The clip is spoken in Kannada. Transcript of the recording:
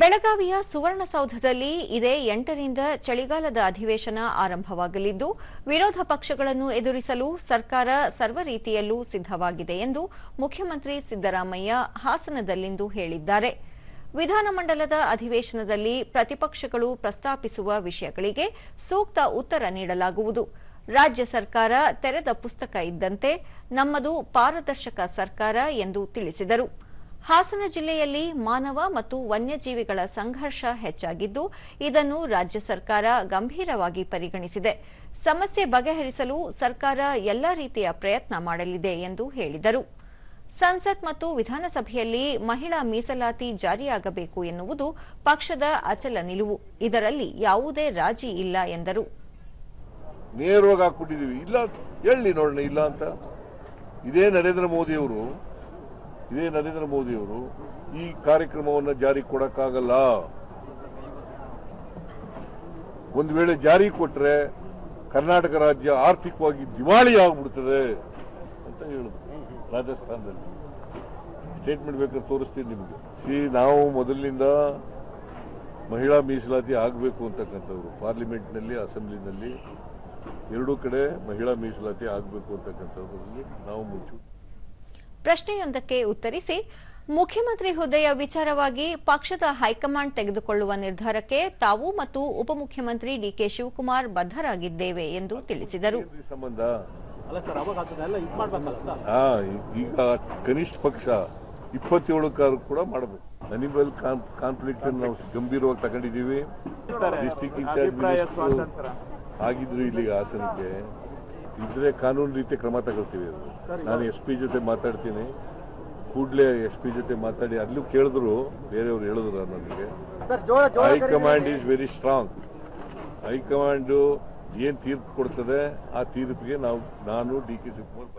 ಬೆಳಗಾವಿಯ ಸುವರ್ಣಸೌಧದಲ್ಲಿ ಇದೇ ಎಂಟರಿಂದ ಚಳಿಗಾಲದ ಅಧಿವೇಶನ ಆರಂಭವಾಗಲಿದ್ದು, ವಿರೋಧ ಪಕ್ಷಗಳನ್ನು ಎದುರಿಸಲು ಸರ್ಕಾರ ಸರ್ವ ರೀತಿಯಲ್ಲೂ ಸಿದ್ದವಾಗಿದೆ ಎಂದು ಮುಖ್ಯಮಂತ್ರಿ ಸಿದ್ದರಾಮಯ್ಯ ಹಾಸನದಲ್ಲಿಂದು ಹೇಳಿದ್ದಾರೆ. ವಿಧಾನಮಂಡಲದ ಅಧಿವೇಶನದಲ್ಲಿ ಪ್ರತಿಪಕ್ಷಗಳು ಪ್ರಸ್ತಾಪಿಸುವ ವಿಷಯಗಳಿಗೆ ಸೂಕ್ತ ಉತ್ತರ ನೀಡಲಾಗುವುದು. ರಾಜ್ಯ ಸರ್ಕಾರ ತೆರೆದ ಪುಸ್ತಕ ಇದ್ದಂತೆ ನಮ್ಮದು ಪಾರದರ್ಶಕ ಸರ್ಕಾರ ಎಂದು ತಿಳಿಸಿದರು. ಹಾಸನ ಜಿಲ್ಲೆಯಲ್ಲಿ ಮಾನವ ಮತ್ತು ವನ್ಯಜೀವಿಗಳ ಸಂಘರ್ಷ ಹೆಚ್ಚಾಗಿದ್ದು, ಇದನ್ನು ರಾಜ್ಯ ಸರ್ಕಾರ ಗಂಭೀರವಾಗಿ ಪರಿಗಣಿಸಿದೆ. ಸಮಸ್ಯೆ ಬಗೆಹರಿಸಲು ಸರ್ಕಾರ ಎಲ್ಲ ರೀತಿಯ ಪ್ರಯತ್ನ ಮಾಡಲಿದೆ ಎಂದು ಹೇಳಿದರು. ಸಂಸತ್ ಮತ್ತು ವಿಧಾನಸಭೆಯಲ್ಲಿ ಮಹಿಳಾ ಮೀಸಲಾತಿ ಜಾರಿಯಾಗಬೇಕು ಎನ್ನುವುದು ಪಕ್ಷದ ಅಚಲ ನಿಲುವು. ಇದರಲ್ಲಿ ಯಾವುದೇ ರಾಜಿ ಇಲ್ಲ ಎಂದರು. ನೇರವಾಗಿ ಹಾಕ್ಬಿಟ್ಟಿದೀವಿ ಇಲ್ಲ ಹೇಳಿ ನೋಡೋಣ, ಇಲ್ಲ ಅಂತ. ಇದೇ ನರೇಂದ್ರ ಮೋದಿಯವರು ಇದೇ ನರೇಂದ್ರ ಮೋದಿಯವರು ಈ ಕಾರ್ಯಕ್ರಮವನ್ನು ಜಾರಿ ಕೊಡಕ್ಕಾಗಲ್ಲ. ಒಂದು ವೇಳೆ ಜಾರಿ ಕೊಟ್ಟರೆ ಕರ್ನಾಟಕ ರಾಜ್ಯ ಆರ್ಥಿಕವಾಗಿ ದಿವಾಳಿ ಆಗ್ಬಿಡ್ತದೆ ಅಂತ ಹೇಳಿದ್ರು ರಾಜಸ್ಥಾನದಲ್ಲಿ. ಸ್ಟೇಟ್ಮೆಂಟ್ ಬೇಕಾದ್ರೆ ತೋರಿಸ್ತೀನಿ ನಿಮಗೆ. ಸಿ, ನಾವು ಮೊದಲಿನಿಂದ ಮಹಿಳಾ ಮೀಸಲಾತಿ ಆಗಬೇಕು ಅಂತಕ್ಕಂಥವ್ರು. ಪಾರ್ಲಿಮೆಂಟ್ನಲ್ಲಿ, ಅಸೆಂಬ್ಲಿನಲ್ಲಿ ಎರಡೂ ಕಡೆ ಮಹಿಳಾ ಮೀಸಲಾತಿ ಆಗಬೇಕು ಅಂತಕ್ಕಂಥದ್ರಲ್ಲಿ ನಾವು ಮುಂಚೆ ಪ್ರಶ್ನೆಯೊಂದಕ್ಕೆ ಉತ್ತರಿಸಿ ಮುಖ್ಯಮಂತ್ರಿ ಹುದ್ದೆಯ ವಿಚಾರವಾಗಿ ಪಕ್ಷದ ಹೈಕಮಾಂಡ್ ತೆಗೆದುಕೊಳ್ಳುವ ನಿರ್ಧಾರಕ್ಕೆ ತಾವು ಮತ್ತು ಉಪಮುಖ್ಯಮಂತ್ರಿ ಡಿಕೆ ಶಿವಕುಮಾರ್ ಬದ್ಧರಾಗಿದ್ದೇವೆ ಎಂದು ತಿಳಿಸಿದರು. ಅಲ್ಲ ಸರ್ ಅವಾಗ ಅದನ್ನೆಲ್ಲ ಇದು ಮಾಡ್ಬೇಕಲ್ಲ ಸರ್? ಆ ಈಗ ಕನಿಷ್ಠ ಪಕ್ಷ ಇಪ್ಪತ್ತೇಳು ಕಾರು ಕೂಡ ಮಾಡಬೇಕು. ಅನಿಮಲ್ ಕಾನ್ಫ್ಲಿಕ್ಟ್ ನಾವು ಗಂಭೀರವಾಗಿ ತಗೊಂಡಿದ್ದೀವಿ. ಡಿಸ್ಟಿಕ್ ಇನ್ಚಾರ್ಜ್ ಆಗಿದ್ರು ಇಲ್ಲಿಗೆ ಹಾಸನಕ್ಕೆ. ಇದ್ರೆ ಕಾನೂನು ರೀತಿ ಕ್ರಮ ತಗೊಳ್ತೀವಿ ಅದು. ನಾನು ಎಸ್ ಪಿ ಜೊತೆ ಮಾತಾಡ್ತೀನಿ. ಕೂಡಲೇ ಎಸ್ ಪಿ ಜೊತೆ ಮಾತಾಡಿ ಅಲ್ಲೂ ಕೇಳಿದ್ರು ಬೇರೆಯವ್ರು ಹೇಳಿದ್ರು ನನಗೆ high command is very strong high command ಏನ್ ತೀರ್ಪು ಕೊಡ್ತದೆ ಆ ತೀರ್ಪಿಗೆ ನಾವು ನಾನು ಡಿ ಕೆ ಶಿವಕುಮಾರ್